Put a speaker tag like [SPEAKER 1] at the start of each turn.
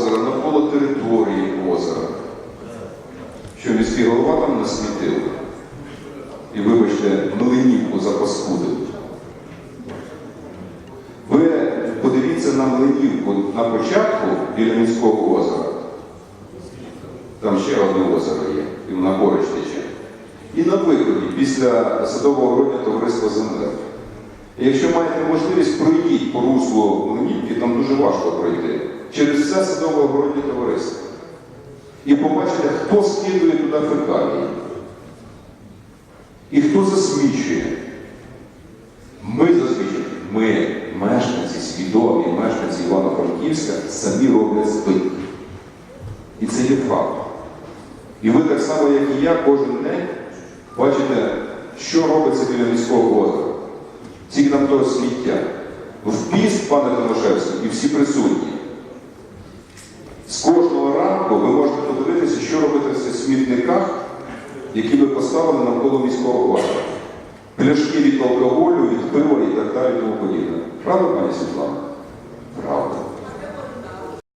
[SPEAKER 1] озера, навколо території озера. Що міський голова там насмітив. І вибачте, млинівку запаскудив. Ви подивіться на млинівку на початку біля міського озера. Там ще одне озеро є, і вона поруч тече. І на виході після садового городня товариства якщо маєте можливість, пройдіть по руслу Млинівки, там дуже важко пройти. Через все садове огороднє товариство. І побачите, хто скидує туди фекалії. І хто засмічує. Ми засмічуємо. Ми, мешканці, свідомі мешканці Івано-Франківська, самі роблять збитки. І це є факт. І ви так само, як і я, кожен день бачите, що робиться біля міського озера. Нам того сміття. В піст, пане Тимошевський, і всі присутні. З кожного ранку ви можете подивитися, що робиться в смітниках, які ви поставили навколо міського парку. Пляшки від алкоголю, від пива і так далі, тому подібне. Правда, пані Світлана?